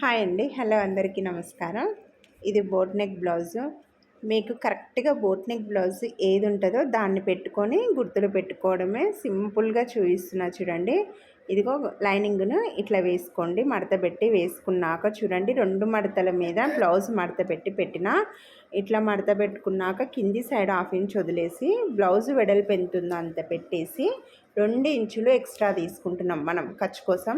Hi అండి. Hello అందరికీ నమస్కారం. ఇది బోట్ నెక్ బ్లౌజు. మీకు కరెక్ట్గా బోట్ నెక్ బ్లౌజ్ ఏది ఉంటుందో దాన్ని పెట్టుకొని గుర్తులు పెట్టుకోవడమే సింపుల్గా చూపిస్తున్నా చూడండి. ఇదిగో లైనింగ్ను ఇట్లా వేసుకోండి. మడత పెట్టి వేసుకున్నాక చూడండి రెండు మడతల మీద బ్లౌజ్ మడత పెట్టి పెట్టిన ఇట్లా మడత పెట్టుకున్నాక కింది సైడ్ హాఫ్ ఇంచ్ వదిలేసి బ్లౌజ్ వెడల్పు ఎంత అంత పెట్టేసి రెండు ఇంచులు ఎక్స్ట్రా తీసుకుంటున్నాం మనం ఖర్చు కోసం.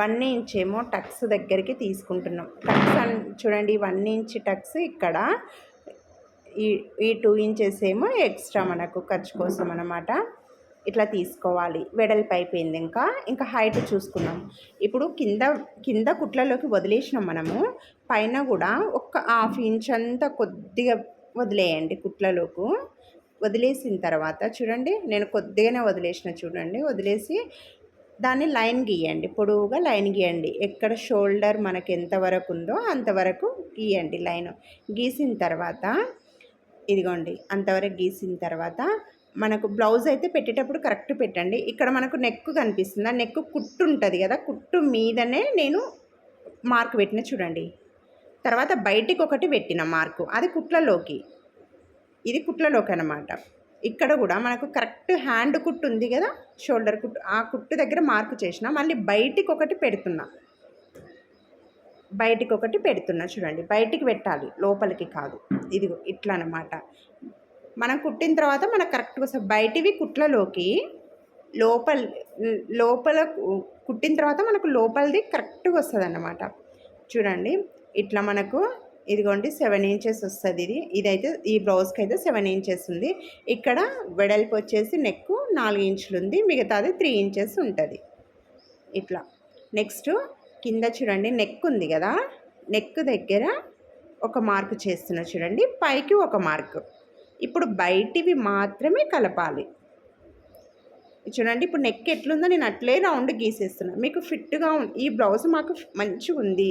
వన్ ఇంచ్ ఏమో టక్స్ దగ్గరికి తీసుకుంటున్నాం. టక్స్ చూడండి వన్ ఇంచ్ టక్స్ ఇక్కడ ఈ ఈ టూ ఇంచెస్ ఏమో ఎక్స్ట్రా మనకు ఖర్చు కోసం అనమాట ఇట్లా తీసుకోవాలి. వెడల్పు అయిపోయింది ఇంకా. ఇంకా హైట్ చూసుకున్నాం ఇప్పుడు కింద కింద కుట్లలోకి వదిలేసినాం మనము. పైన కూడా ఒక హాఫ్ ఇంచ్ అంతా కొద్దిగా వదిలేయండి కుట్లలోకి. వదిలేసిన తర్వాత చూడండి నేను కొద్దిగానే వదిలేసిన చూడండి. వదిలేసి దాన్ని లైన్ గీయండి. పొడవుగా లైన్ గీయండి. ఎక్కడ షోల్డర్ మనకి ఎంతవరకు ఉందో అంతవరకు గీయండి లైన్. గీసిన తర్వాత ఇదిగోండి అంతవరకు గీసిన తర్వాత మనకు బ్లౌజ్ అయితే పెట్టేటప్పుడు కరెక్ట్ పెట్టండి. ఇక్కడ మనకు నెక్ కనిపిస్తుంది. ఆ నెక్ కుట్టు ఉంటుంది కదా కుట్టు మీదనే నేను మార్క్ పెట్టిన చూడండి. తర్వాత బయటికి ఒకటి పెట్టిన మార్కు అది కుట్లలోకి. ఇది కుట్లలోకి అనమాట ఇక్కడ కూడా మనకు కరెక్ట్ హ్యాండ్ కుట్టు ఉంది కదా షోల్డర్ కుట్టు ఆ కుట్టు దగ్గర మార్కు చేసిన మళ్ళీ బయటికి ఒకటి పెడుతున్నా. బయటికి ఒకటి పెడుతున్నా. చూడండి బయటికి పెట్టాలి లోపలికి కాదు. ఇది ఇట్లా అనమాట మనం కుట్టిన తర్వాత మనకు కరెక్ట్గా వస్తుంది బయటివి కుట్లలోకి లోపల లోపల కుట్టిన తర్వాత మనకు లోపలిది కరెక్ట్గా వస్తుంది అన్నమాట చూడండి ఇట్లా మనకు ఇదిగోండి సెవెన్ ఇంచెస్ వస్తుంది ఇది. ఇదైతే ఈ బ్లౌజ్కి అయితే సెవెన్ ఇంచెస్ ఉంది. ఇక్కడ వెడల్పు వచ్చేసి నెక్ నాలుగు ఇంచులు ఉంది మిగతాది త్రీ ఇంచెస్ ఉంటుంది. ఇట్లా. నెక్స్ట్ కింద చూడండి నెక్ ఉంది కదా? నెక్ దగ్గర ఒక మార్కు చేస్తున్నా చూడండి పైకి ఒక మార్కు ఇప్పుడు బయటివి మాత్రమే కలపాలి. చూడండి ఇప్పుడు నెక్ ఎట్లుందో నేను అట్లే రౌండ్ గీసేస్తున్నా. మీకు ఫిట్గా ఈ బ్లౌజ్ మాకు మంచిగా ఉంది.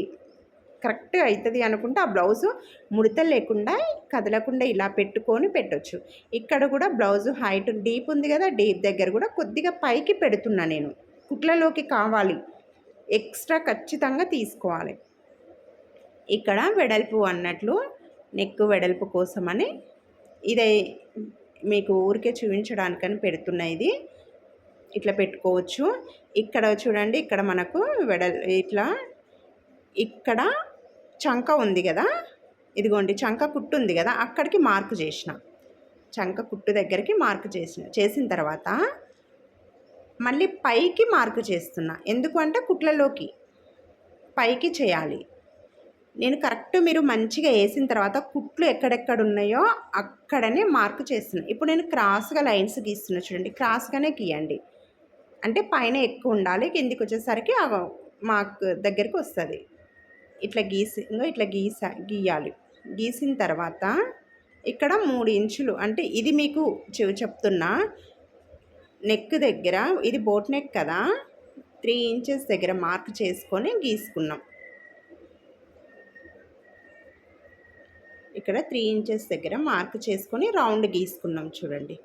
కరెక్ట్గా అవుతుంది అనుకుంటే ఆ బ్లౌజు ముడత లేకుండా కదలకుండా ఇలా పెట్టుకొని పెట్టొచ్చు. ఇక్కడ కూడా బ్లౌజు హైట్ డీప్ ఉంది కదా డీప్ దగ్గర కూడా కొద్దిగా పైకి పెడుతున్నా నేను. కుట్లలోకి కావాలి. ఎక్స్ట్రా ఖచ్చితంగా తీసుకోవాలి. ఇక్కడ వెడల్పు అన్నట్లు నెక్ వెడల్పు కోసమని ఇదే మీకు ఊరికే చూపించడానికని పెడుతున్నా ఇది. ఇట్లా పెట్టుకోవచ్చు. ఇక్కడ చూడండి ఇక్కడ మనకు వెడల్ ఇట్లా ఇక్కడ చంక ఉంది కదా? ఇదిగోండి చంక కుట్టు ఉంది కదా? అక్కడికి మార్కు చేసిన. చంక కుట్టు దగ్గరికి మార్కు చేసిన చేసిన తర్వాత మళ్ళీ పైకి మార్కు చేస్తున్నా. ఎందుకు అంటే కుట్లలోకి పైకి చేయాలి. నేను కరెక్ట్ మీరు మంచిగా వేసిన తర్వాత కుట్లు ఎక్కడెక్కడ ఉన్నాయో అక్కడనే మార్కు చేస్తున్నా. ఇప్పుడు నేను క్రాస్గా లైన్స్ గీస్తున్నా చూడండి. క్రాస్గానే గీయండి. అంటే పైన ఎక్కువ ఉండాలి కిందికి వచ్చేసరికి మార్క్ దగ్గరికి వస్తుంది. ఇట్లా గీసి ఇట్లా గీస గీయాలి. గీసిన తర్వాత ఇక్కడ మూడు ఇంచులు అంటే ఇది మీకు చెప్తున్నా. నెక్ దగ్గర ఇది బోట్ నెక్ కదా త్రీ ఇంచెస్ దగ్గర మార్క్ చేసుకొని గీసుకున్నాం. ఇక్కడ త్రీ ఇంచెస్ దగ్గర మార్క్ చేసుకొని రౌండ్ గీసుకున్నాం చూడండి.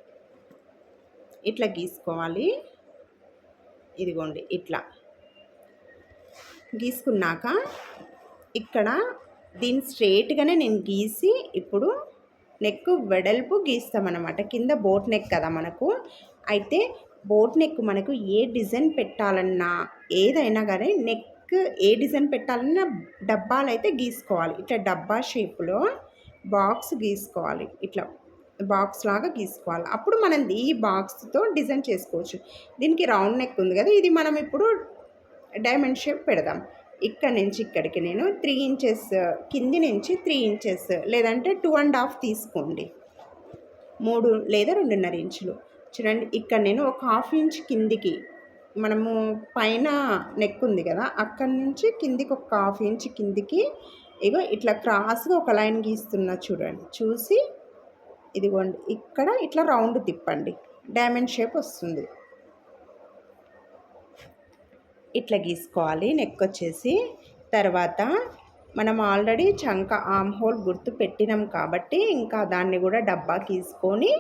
ఇట్లా గీసుకోవాలి. ఇదిగోండి ఇట్లా. గీసుకున్నాక ఇక్కడ దీన్ని స్ట్రేట్గానే నేను గీసి ఇప్పుడు నెక్ వెడల్పు గీస్తామన్నమాట. కింద బోట్ నెక్ కదా మనకు. అయితే బోట్ నెక్ మనకు ఏ డిజైన్ పెట్టాలన్నా ఏదైనా కానీ నెక్ ఏ డిజైన్ పెట్టాలన్నా డబ్బాలు అయితే గీసుకోవాలి. ఇట్లా డబ్బా షేప్లో బాక్స్ గీసుకోవాలి. ఇట్లా బాక్స్ లాగా గీసుకోవాలి. అప్పుడు మనం ఈ బాక్స్తో డిజైన్ చేసుకోవచ్చు. దీనికి రౌండ్ నెక్ ఉంది కదా ఇది మనం ఇప్పుడు డైమండ్ షేప్ పెడదాం. ఇక్కడ నుంచి ఇక్కడికి నేను త్రీ ఇంచెస్ కింది నుంచి త్రీ ఇంచెస్ లేదంటే టూ అండ్ హాఫ్ తీసుకోండి. మూడు లేదా రెండున్నర ఇంచులు. చూడండి ఇక్కడ నేను ఒక హాఫ్ ఇంచ్ కిందికి మనము పైన నెక్ ఉంది కదా అక్కడి నుంచి కిందికి ఒక హాఫ్ ఇంచ్ కిందికి ఇగో ఇట్లా క్రాస్గా ఒక లైన్ గీస్తున్నా చూడండి చూసి ఇదిగోండి ఇక్కడ ఇట్లా రౌండ్ తిప్పండి డైమండ్ షేప్ వస్తుంది. ఇట్లా గీసుకోవాలి నెక్ వచ్చేసి తర్వాత మనం ఆల్రెడీ చంక ఆమ్ హోల్ గుర్తు పెట్టినాం కాబట్టి ఇంకా దాన్ని కూడా డబ్బా గీసుకొని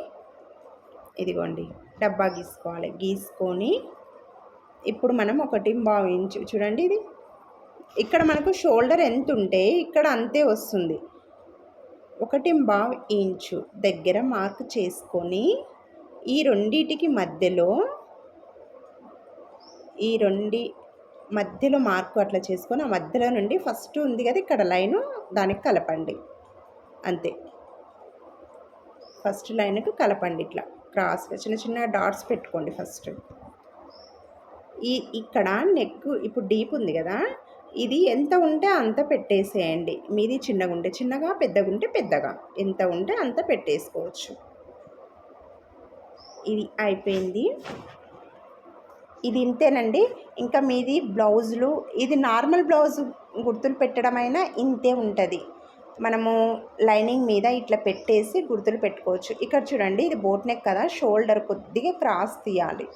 ఇదిగోండి డబ్బా గీసుకోవాలి. గీసుకొని ఇప్పుడు మనం ఒకటి ఇంచు చూడండి ఇది. ఇక్కడ మనకు షోల్డర్ ఎంత ఉంటే ఇక్కడ అంతే వస్తుంది. ఒకటి బావ్ ఇంచు దగ్గర మార్క్ చేసుకొని ఈ రెండిటికి మధ్యలో ఈ రెండి మధ్యలో మార్కు అట్లా చేసుకొని ఆ మధ్యలో నుండి ఫస్ట్ ఉంది కదా ఇక్కడ లైను దానికి కలపండి. అంతే. ఫస్ట్ లైన్కు కలపండి ఇట్లా. క్రాస్గా చిన్న చిన్న డాట్స్ పెట్టుకోండి ఫస్ట్. ఈ ఇక్కడ నెక్ ఇప్పుడు డీప్ ఉంది కదా ఇది ఎంత ఉంటే అంత పెట్టేసేయండి. మీది చిన్నగా ఉంటే చిన్నగా పెద్దగా ఉంటే పెద్దగా. ఎంత ఉంటే అంత పెట్టేసుకోవచ్చు. ఇది అయిపోయింది. ఇది ఇంతేనండి. ఇంకా మీది బ్లౌజులు ఇది నార్మల్ బ్లౌజ్ గుర్తులు పెట్టడమైనా ఇంతే ఉంటుంది. మనము లైనింగ్ మీద ఇట్లా పెట్టేసి గుర్తులు పెట్టుకోవచ్చు. ఇక్కడ చూడండి ఇది బోట్ నెక్ కదా షోల్డర్ కొద్దిగా క్రాస్ తీయాలి.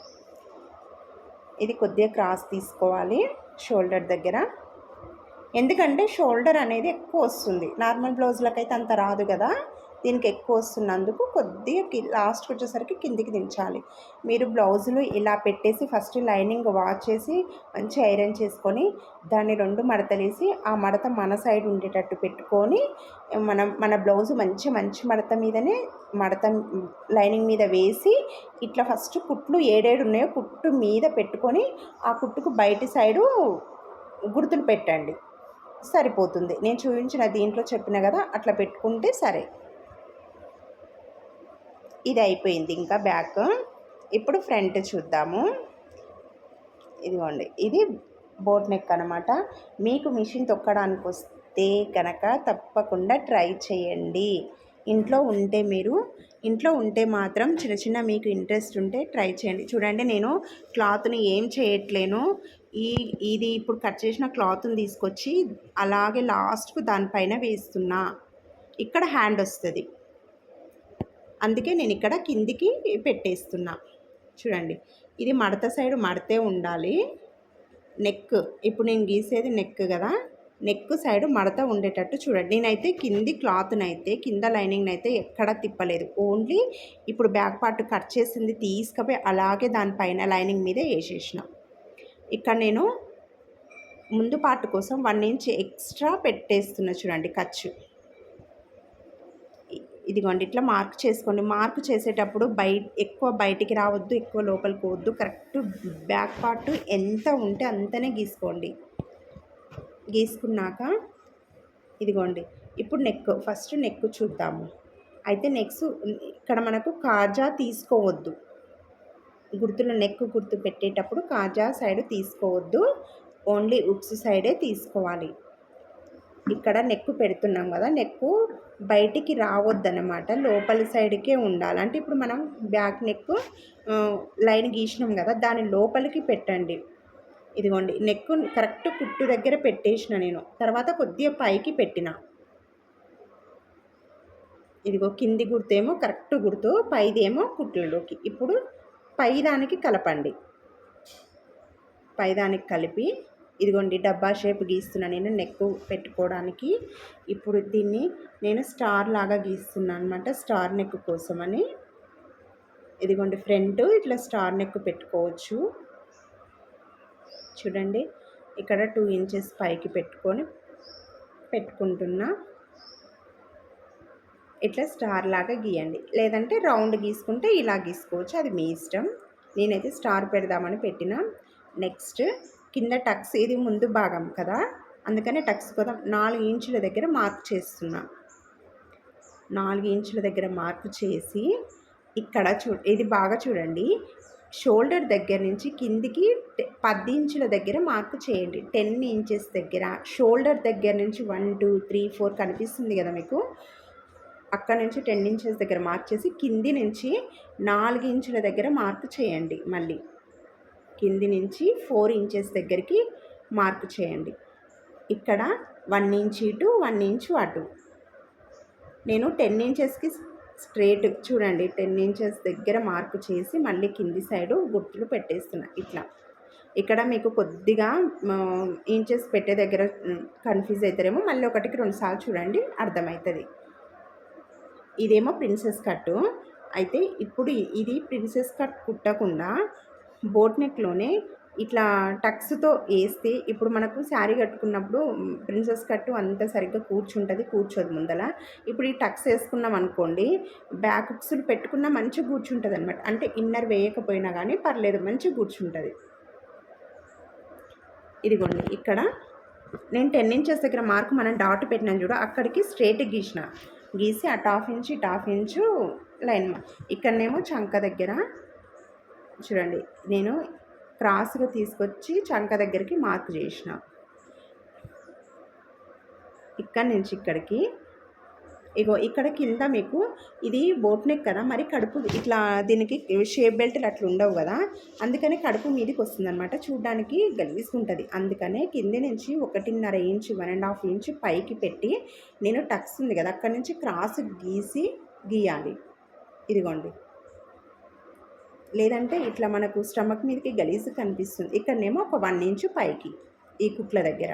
ఇది కొద్దిగా క్రాస్ తీసుకోవాలి షోల్డర్ దగ్గర. ఎందుకంటే షోల్డర్ అనేది ఎక్కువ వస్తుంది. నార్మల్ బ్లౌజ్లకైతే అంత రాదు కదా. దీనికి ఎక్కువ వస్తున్నందుకు కొద్దిగా లాస్ట్కి వచ్చేసరికి కిందికి దించాలి. మీరు బ్లౌజులు ఇలా పెట్టేసి ఫస్ట్ లైనింగ్ వాష్ చేసి మంచి ఐరన్ చేసుకొని దాన్ని రెండు మడతలేసి ఆ మడత మన సైడ్ ఉండేటట్టు పెట్టుకొని మనం మన బ్లౌజ్ మంచి మంచి మడత మీదనే మడత లైనింగ్ మీద వేసి ఇట్లా ఫస్ట్ కుట్లు ఏడేడు ఉన్నాయో కుట్టు మీద పెట్టుకొని ఆ కుట్టుకు బయటి సైడు గుర్తులు పెట్టండి. సరిపోతుంది. నేను చూపించిన దీంట్లో చెప్పిన కదా అట్లా పెట్టుకుంటే సరే. ఇది అయిపోయింది ఇంకా బ్యాక్. ఇప్పుడు ఫ్రంట్ చూద్దాము. ఇదిగోండి ఇది బోట్ నెక్ అనమాట మీకు మిషన్ తొక్కడానికి వస్తే కనుక తప్పకుండా ట్రై చేయండి. ఇంట్లో ఉంటే మీరు ఇంట్లో ఉంటే మాత్రం చిన్న చిన్న మీకు ఇంట్రెస్ట్ ఉంటే ట్రై చేయండి. చూడండి నేను క్లాత్ని ఏం చేయట్లేను. ఈ ఇది ఇప్పుడు కట్ చేసిన క్లాత్ని తీసుకొచ్చి అలాగే లాస్ట్కు దానిపైన వేస్తున్నా. ఇక్కడ హ్యాండ్ వస్తుంది. అందుకే నేను ఇక్కడ కిందికి పెట్టేస్తున్నా. చూడండి ఇది మడత సైడ్ మడతే ఉండాలి. నెక్ ఇప్పుడు నేను గీసేది నెక్ కదా నెక్ సైడ్ మడత ఉండేటట్టు చూడండి. నేనైతే కింది క్లాత్నైతే కింద లైనింగ్నైతే అయితే ఎక్కడ తిప్పలేదు. ఓన్లీ ఇప్పుడు బ్యాక్ పార్ట్ కట్ చేసింది తీసుకపోయి అలాగే దానిపైన లైనింగ్ మీద వేసేసిన. ఇక్కడ నేను ముందు పార్ట్ కోసం వన్ ఇంచ్ ఎక్స్ట్రా పెట్టేస్తున్నా చూడండి ఖర్చు ఇదిగోండి ఇట్లా మార్క్ చేసుకోండి. మార్క్ చేసేటప్పుడు బయట ఎక్కువ బయటికి రావద్దు ఎక్కువ లోపలికి పోవద్దు. కరెక్ట్ బ్యాక్ పార్ట్ ఎంత ఉంటే అంతనే గీసుకోండి. గీసుకున్నాక ఇదిగోండి ఇప్పుడు నెక్ ఫస్ట్ నెక్ చూద్దాము. అయితే నెక్స్ట్ ఇక్కడ మనకు కాజా తీసుకోవద్దు. గుర్తులు నెక్ గుర్తు పెట్టేటప్పుడు కాజా సైడ్ తీసుకోవద్దు. ఓన్లీ ఉప్స్ సైడే తీసుకోవాలి. ఇక్కడ నెక్ పెడుతున్నాం కదా నెక్ బయటికి రావద్దనమాట లోపలి సైడ్కే ఉండాలి. అంటే ఇప్పుడు మనం బ్యాక్ నెక్ లైన్ గీసినాం కదా దాని లోపలికి పెట్టండి. ఇదిగోండి నెక్ కరెక్ట్ కుట్టు దగ్గర పెట్టేసిన నేను తర్వాత కొద్దిగా పైకి పెట్టిన. ఇదిగో కింది గుర్తేమో కరెక్ట్ గుర్తు పైదేమో కుట్లలోకి. ఇప్పుడు పైదానికి కలపండి. పైదానికి కలిపి ఇదిగోండి డబ్బా షేప్ గీస్తున్నా నేను నెక్ పెట్టుకోవడానికి. ఇప్పుడు దీన్ని నేను స్టార్ లాగా గీస్తున్నాను అనమాట స్టార్ నెక్ కోసమని. ఇదిగోండి ఫ్రంట్ ఇట్లా స్టార్ నెక్ పెట్టుకోవచ్చు. చూడండి ఇక్కడ టూ ఇంచెస్ పైకి పెట్టుకొని పెట్టుకుంటున్నా. ఇట్లా స్టార్ లాగా గీయండి లేదంటే రౌండ్ గీసుకుంటే ఇలా గీసుకోవచ్చు అది మీ ఇష్టం. నేనైతే స్టార్ పెడదామని పెట్టిన. నెక్స్ట్ కింద టక్స్ ఇది ముందు భాగం కదా? అందుకనే టక్స్ కోసం నాలుగు ఇంచుల దగ్గర మార్క్ చేస్తున్నా. నాలుగు ఇంచుల దగ్గర మార్క్ చేసి ఇక్కడ చూ ఇది బాగా చూడండి. షోల్డర్ దగ్గర నుంచి కిందికి పది ఇంచుల దగ్గర మార్క్ చేయండి. టెన్ ఇంచెస్ దగ్గర. షోల్డర్ దగ్గర నుంచి వన్ టూ త్రీ ఫోర్ కనిపిస్తుంది కదా మీకు? అక్కడ నుంచి టెన్ ఇంచెస్ దగ్గర మార్క్ చేసి కింది నుంచి నాలుగు ఇంచుల దగ్గర మార్క్ చేయండి మళ్ళీ. కింది నుంచి ఫోర్ ఇంచెస్ దగ్గరికి మార్క్ చేయండి. ఇక్కడ వన్ ఇంచ్ ఇటు వన్ ఇంచు అటు. నేను టెన్ ఇంచెస్కి స్ట్రేట్ చూడండి టెన్ ఇంచెస్ దగ్గర మార్క్ చేసి మళ్ళీ కింది సైడు గుర్తులు పెట్టేస్తున్నా ఇట్లా. ఇక్కడ మీకు కొద్దిగా ఇంచెస్ పెట్టే దగ్గర కన్ఫ్యూజ్ అవుతారేమో మళ్ళీ ఒకటికి రెండుసార్లు చూడండి అర్థమవుతుంది ఇదేమో ప్రిన్సెస్ కట్టు. అయితే ఇప్పుడు ఇది ప్రిన్సెస్ కట్ కుట్టకుండా బోట్ నెక్లోనే ఇట్లా టక్స్తో వేస్తే ఇప్పుడు మనకు శారీ కట్టుకున్నప్పుడు ప్రిన్సెస్ కట్టు అంత సరిగ్గా కూర్చుంటుంది కూర్చోదు ముందల. ఇప్పుడు ఈ టక్స్ వేసుకున్నాం అనుకోండి బ్యాక్ పెట్టుకున్న పెట్టుకున్నా మంచిగా కూర్చుంటుంది అనమాట అంటే ఇన్నర్ వేయకపోయినా కానీ పర్లేదు మంచిగా కూర్చుంటుంది. ఇదిగోండి ఇక్కడ నేను టెన్ ఇంచెస్ దగ్గర మార్క్ మనం డాట్ పెట్టినాను చూడ అక్కడికి స్ట్రేట్ గీసిన. గీసి అటు హాఫ్ ఇంచ్ ఇటు హాఫ్ ఇంచు లైన్ మా- ఇక్కడనేమో చంక దగ్గర చూడండి నేను క్రాస్గా తీసుకొచ్చి చంక దగ్గరికి మార్క్ చేసిన. ఇక్కడి నుంచి ఇక్కడికి. ఇగో ఇక్కడ కింద మీకు ఇది బోట్ నెక్ కదా మరి కడుపు ఇట్లా దీనికి షేప్ బెల్ట్లు అట్లా ఉండవు కదా అందుకనే కడుపు మీదకి వస్తుంది అనమాట చూడడానికి గలీసుకుంటుంది అందుకనే కింద నుంచి ఒకటిన్నర inch one and half inch పైకి పెట్టి నేను టక్స్ ఉంది కదా అక్కడి నుంచి క్రాస్ గీసి గీయాలి. ఇదిగోండి. లేదంటే ఇట్లా మనకు స్టమక్ మీదకి గలీజు కనిపిస్తుంది. ఇక్కడనేమో ఒక వన్ ఇంచు పైకి ఈ కుట్ల దగ్గర.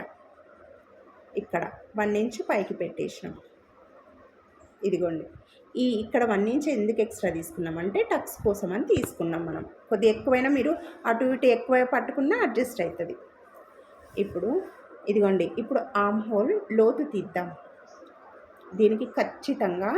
ఇక్కడ వన్ ఇంచు పైకి పెట్టేసినాం. ఇదిగోండి. ఈ ఇక్కడ వన్ ఇంచ్ ఎందుకు ఎక్స్ట్రా తీసుకున్నాం అంటే టక్స్ కోసం అని తీసుకున్నాం మనం. కొద్దిగా ఎక్కువైనా మీరు అటు ఇటు ఎక్కువ పట్టుకున్నా అడ్జస్ట్ అవుతుంది. ఇప్పుడు ఇదిగోండి. ఇప్పుడు ఆమ్ హోల్ లోతు తీద్దాం. దీనికి ఖచ్చితంగా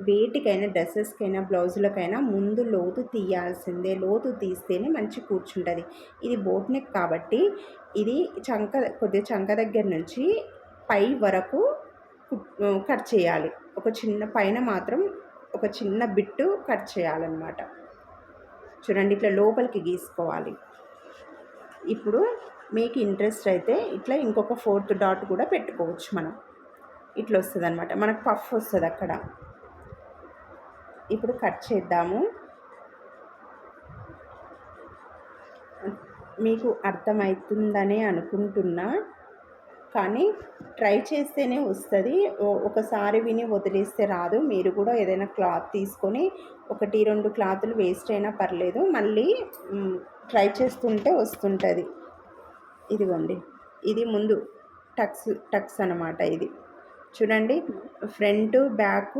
వేటికైనా డ్రెస్సెస్కైనా బ్లౌజులకైనా ముందు లోతు తీయాల్సిందే. లోతు తీస్తేనే మంచి కూర్చుంటుంది. ఇది బోట్ నెక్ కాబట్టి ఇది చంక కొద్దిగా చంక దగ్గర నుంచి పై వరకు కుట్- కట్ చేయాలి. ఒక చిన్న పైన మాత్రం ఒక చిన్న బిట్టు కట్ చేయాలన్నమాట. చూడండి ఇట్లా లోపలికి గీసుకోవాలి. ఇప్పుడు మీకు ఇంట్రెస్ట్ అయితే ఇట్లా ఇంకొక ఫోర్త్ డాట్ కూడా పెట్టుకోవచ్చు మనం. ఇట్లా వస్తుంది అనమాట మనకు పఫ్ వస్తుంది అక్కడ ఇప్పుడు కట్ చేద్దాము. మీకు అర్థమవుతుందనే అనుకుంటున్నా. కానీ ట్రై చేస్తేనే వస్తుంది. ఒకసారి విని వదిలేస్తే రాదు. మీరు కూడా ఏదైనా క్లాత్ తీసుకొని ఒకటి రెండు క్లాతులు వేస్ట్ అయినా పర్లేదు. మళ్ళీ ట్రై చేస్తుంటే వస్తుంటుంది. ఇదిగోండి. ఇది ముందు టక్స్ టక్స్ అన్నమాట ఇది. చూడండి. ఫ్రంట్ బ్యాక్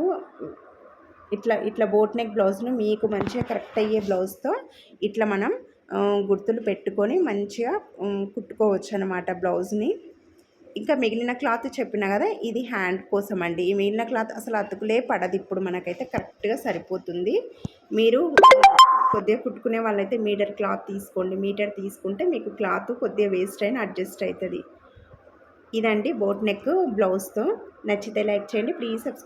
ఇట్లా ఇట్లా బోట్ నెక్ బ్లౌజ్ను మీకు మంచిగా కరెక్ట్ అయ్యే బ్లౌజ్తో ఇట్లా మనం గుర్తులు పెట్టుకొని మంచిగా కుట్టుకోవచ్చు అనమాట బ్లౌజ్ని ఇంకా మిగిలిన క్లాత్ చెప్పిన కదా ఇది హ్యాండ్ కోసం అండి ఈ మిగిలిన క్లాత్ అసలు అతుకులే పడదు. ఇప్పుడు మనకైతే కరెక్ట్గా సరిపోతుంది. మీరు కొద్దిగా కుట్టుకునే వాళ్ళైతే మీటర్ క్లాత్ తీసుకోండి. మీటర్ తీసుకుంటే మీకు క్లాత్ కొద్దిగా వేస్ట్ అయినా అడ్జస్ట్ అవుతుంది ఇదండి బోట్ నెక్ బ్లౌజ్తో నచ్చితే లైక్ చేయండి. Please subscribe